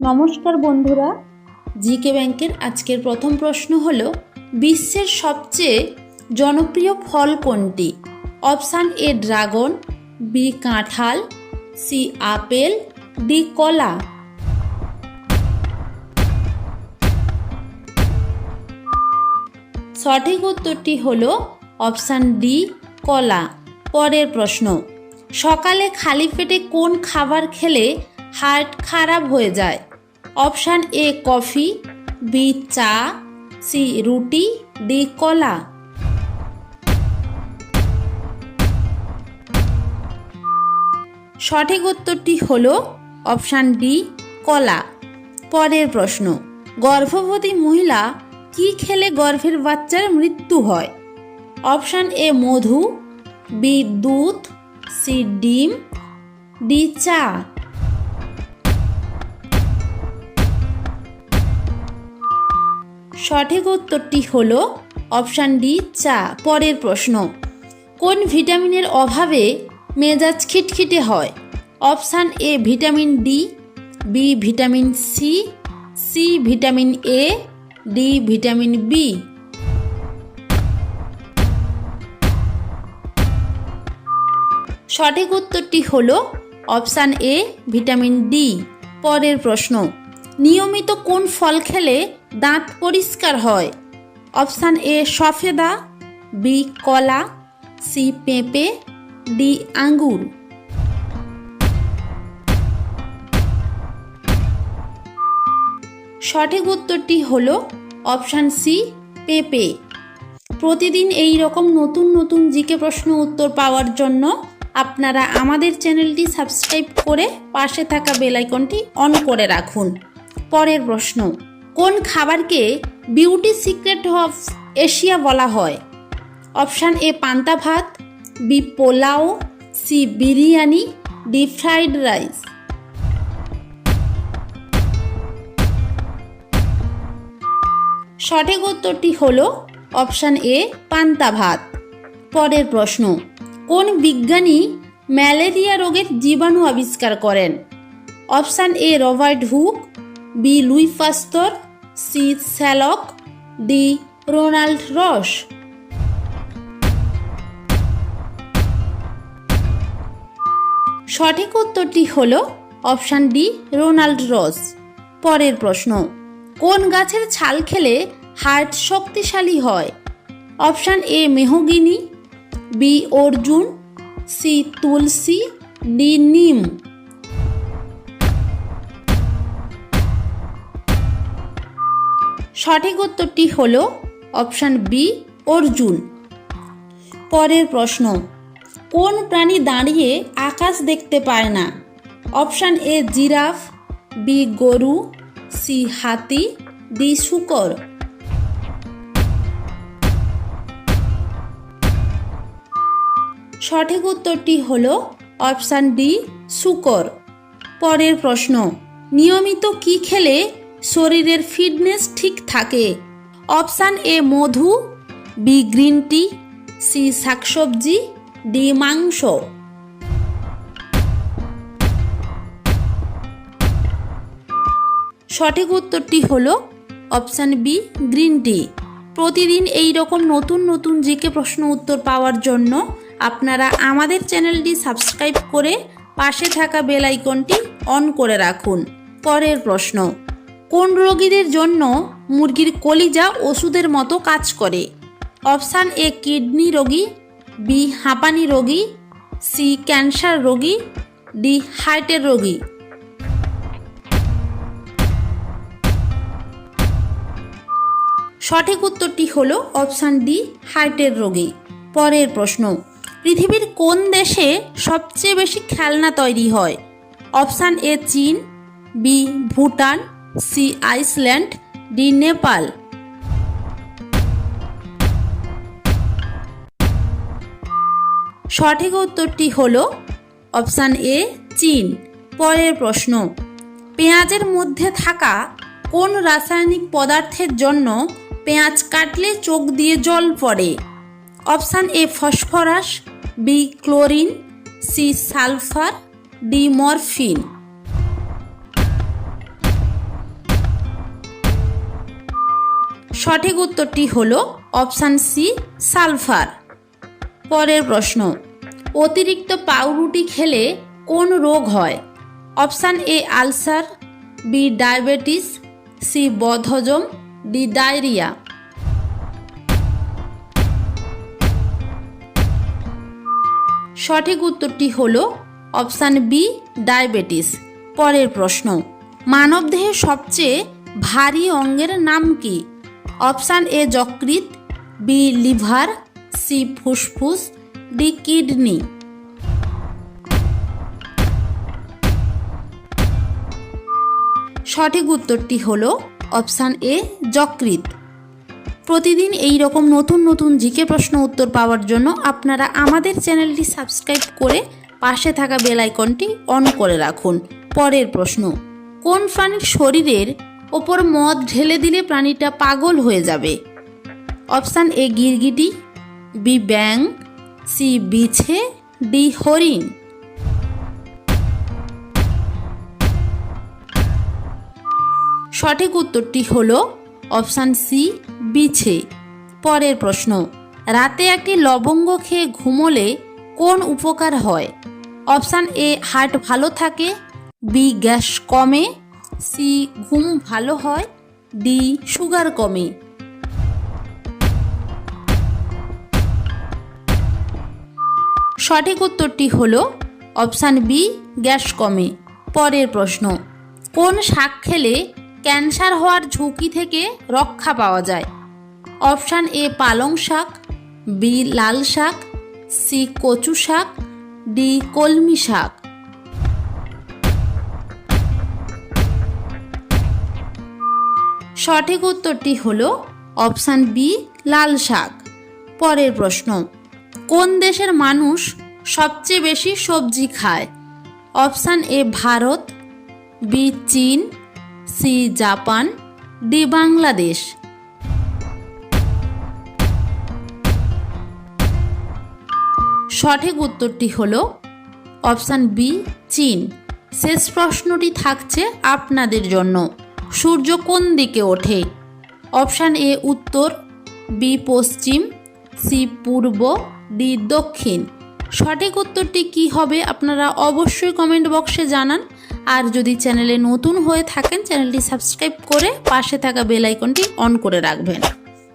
নমস্কার বন্ধুরা। জিকে ব্যাংকের আজকের প্রথম প্রশ্ন হল, বিশ্বের সবচেয়ে জনপ্রিয় ফল কোনটি? অপশান এ ড্রাগন, বি কাঁঠাল, সি আপেল, ডি কলা। সঠিক উত্তরটি হল অপশান ডি, কলা। পরের প্রশ্ন, সকালে খালি পেটে কোন খাবার খেলে হার্ট খারাপ হয়ে যায়? অপশান এ কফি, বি চা, সি রুটি, ডি কলা। সঠিক উত্তরটি হল অপশান ডি, কলা। পরের প্রশ্ন, গর্ভবতী মহিলা কি খেলে গর্ভের বাচ্চার মৃত্যু হয়? অপশান এ মধু, বি দুধ, সি ডিম, ডি চা। সঠিক উত্তরটি হল অপশান ডি, চা। পরের প্রশ্ন, কোন ভিটামিনের অভাবে মেজাজ খিটখিটে হয়? Option A, vitamin D, B, vitamin C C, vitamin A, D, vitamin B. সঠিক উত্তরটি হল অপশান এ, ভিটামিন ডি। পরের প্রশ্ন, নিয়মিত কোন ফল খেলে দাঁত পরিষ্কার হয়। অপশান এ, সফেদা, বি, কলা, সি, পেঁপে, ডি, আঙ্গুর। সঠিক উত্তরটি হল অপশান সি, পেঁপে। প্রতিদিন এই রকম নতুন নতুন জিকে প্রশ্ন উত্তর পাওয়ার জন্য আপনারা আমাদের চ্যানেলটি সাবস্ক্রাইব করে পাশে থাকা বেল আইকনটি অন করে রাখুন। পরের প্রশ্ন। কোন খাবারকে বিউটি সিক্রেট অফ এশিয়া বলা হয়? অপশান এ পান্তা ভাত, B pulao, C biryani, D fried rice. সঠিক উত্তরটি হল অপশান এ পান্তা ভাত। পরের প্রশ্ন, কোন বিজ্ঞানী ম্যালেরিয়া রোগের জীবাণু আবিষ্কার করেন? Option A Robert Hooke, B Louis Pasteur C Salk D Ronald Ross. সঠিক উত্তরটি হল অপশান ডি, রোনাল্ড রস। পরের প্রশ্ন, কোন গাছের ছাল খেলে হার্ট শক্তিশালী হয়? অপশান এ, মেহগিনি, বি, অর্জুন, সি, তুলসী, ডি, নিম। সঠিক উত্তরটি হল অপশান বি অর্জুন। পরের প্রশ্ন, কোন প্রাণী দাঁড়িয়ে আকাশ দেখতে পায় না? অপশান এ জিরাফ বি গরু সি হাতি ডি শুকর। সঠিক উত্তরটি হল অপশান ডি শুকর। পরের প্রশ্ন, নিয়মিত কি খেলে শরীরের ফিটনেস ঠিক থাকে। অপশান এ মধু বি গ্রিন টি সি শাকসবজি ডি মাংস। সঠিক উত্তরটি হল অপশান বি গ্রিন টি প্রতিদিন এই রকম নতুন নতুন জিকে প্রশ্ন উত্তর পাওয়ার জন্য আপনারা আমাদের চ্যানেলটি সাবস্ক্রাইব করে পাশে থাকা বেল আইকনটি অন করে রাখুন। পরের প্রশ্ন। কোন রোগীদের জন্য মুরগির কলিজা ওষুধের মতো কাজ করে? অপশান এ, কিডনি রোগী, বি, হাঁপানি রোগী, সি, ক্যান্সার রোগী, ডি, হার্টের রোগী। সঠিক উত্তরটি হল অপশান ডি, হার্টের রোগী। পরের প্রশ্ন, পৃথিবীর কোন দেশে সবচেয়ে বেশি খেলনা তৈরি হয়? অপশান এ, চীন, B, Bhutan C Iceland D Nepal. সঠিক উত্তরটি হল অপশান এ, চীন। পরের প্রশ্ন, পেঁয়াজের মধ্যে থাকা কোন রাসায়নিক পদার্থের জন্য পেঁয়াজ কাটলে চোখ দিয়ে জল পড়ে? Option A, phosphorus, B, chlorine, C, sulphur, D, morphine. সঠিক উত্তরটি হল অপশান সি, সালফার। পরের প্রশ্ন, অতিরিক্ত পাউরুটি খেলে কোন রোগ হয়? Option A, ulcer, B, diabetes, C, বদহজম, ডি, ডায়রিয়া। সঠিক উত্তরটি হল অপশান বি, ডায়াবেটিস। পরের প্রশ্ন, মানবদেহের সবচেয়ে ভারী অঙ্গের নাম কি? অপশান এ যকৃত বি লিভার, সি ফুসফুস, ডি কিডনি। সঠিক উত্তরটি হল অপশান এ যকৃৎ। প্রতিদিন এই রকম নতুন নতুন জিকে প্রশ্ন উত্তর পাওয়ার জন্য আপনারা আমাদের চ্যানেলটি সাবস্ক্রাইব করে পাশে থাকা বেল আইকনটি অন করে রাখুন। পরের প্রশ্ন, কোন প্রাণীর শরীরের ওপর মদ ঢেলে দিলে প্রাণীটা পাগল হয়ে যাবে। অপশান এ গিরগিটি, বি ব্যাং সি বিছে, ডি হরিণ। সঠিক উত্তরটি হল অপশান সি বিছে। পরের প্রশ্ন, রাতে একটি লবঙ্গ খেয়ে ঘুমোলে কোন উপকার হয়? অপশান এ হার্ট ভালো থাকে, বি গ্যাস কমে সি ঘুম ভালো হয়, ডি সুগার কমে। সঠিক উত্তরটি হল অপশান বি, গ্যাস কমে। পরের প্রশ্ন, কোন শাক খেলে ক্যান্সার হওয়ার ঝুঁকি থেকে রক্ষা পাওয়া যায়? অপশান এ, পালং শাক, বি, লাল শাক, সি, কচু শাক, ডি, কলমি শাক। সঠিক উত্তরটি হল অপশান বি, লাল শাক। পরের প্রশ্ন, কোন দেশের মানুষ সবচেয়ে বেশি সবজি খায়? অপশান এ, ভারত, বি, চীন, সি, জাপান, ডি, বাংলাদেশ। সঠিক উত্তরটি হল অপশান বি, চীন। শেষ প্রশ্নটি থাকছে আপনাদের জন্য। সূর্য কোন দিকে ওঠে? অপশান এ উত্তর বি পশ্চিম সি পূর্ব ডি দক্ষিণ। সঠিক উত্তরটি কি হবে আপনারা অবশ্যই কমেন্ট বক্সে জানান। আর যদি চ্যানেলে নতুন হয়ে থাকেন চ্যানেলটি সাবস্ক্রাইব করে পাশে থাকা বেল আইকনটি অন করে রাখবেন।